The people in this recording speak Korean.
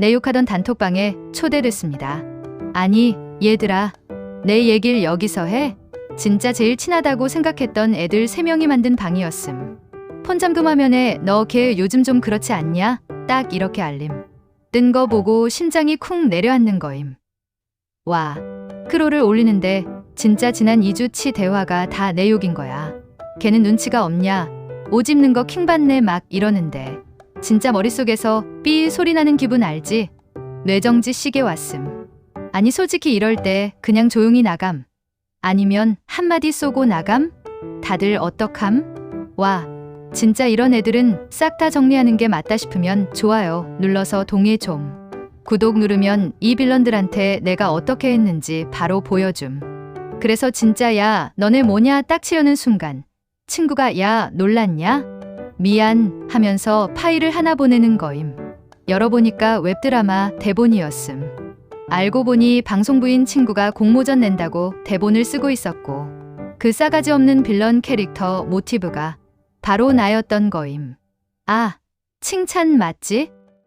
내 욕하던 단톡방에 초대됐습니다. 아니, 얘들아. 내 얘길 여기서 해? 진짜 제일 친하다고 생각했던 애들 3명이 만든 방이었음. 폰 잠금 화면에 너 걔 요즘 좀 그렇지 않냐? 딱 이렇게 알림. 뜬 거 보고 심장이 쿵 내려앉는 거임. 와, 크로를 올리는데 진짜 지난 2주치 대화가 다 내 욕인 거야. 걔는 눈치가 없냐? 오집는 거 킹받네 막 이러는데 진짜 머릿속에서 삐 소리 나는 기분 알지? 뇌정지 시계 왔음. 아니 솔직히 이럴 때 그냥 조용히 나감. 아니면 한마디 쏘고 나감? 다들 어떡함? 와, 진짜 이런 애들은 싹 다 정리하는 게 맞다 싶으면 좋아요 눌러서 동의 좀. 구독 누르면 이 빌런들한테 내가 어떻게 했는지 바로 보여줌. 그래서 진짜 야, 너네 뭐냐 딱 치려는 순간 친구가 야, 놀랐냐? 미안 하면서 파일을 하나 보내는 거임. 열어보니까 웹드라마 대본이었음. 알고 보니 방송부인 친구가 공모전 낸다고 대본을 쓰고 있었고 그 싸가지 없는 빌런 캐릭터 모티브가 바로 나였던 거임. 아, 칭찬 맞지?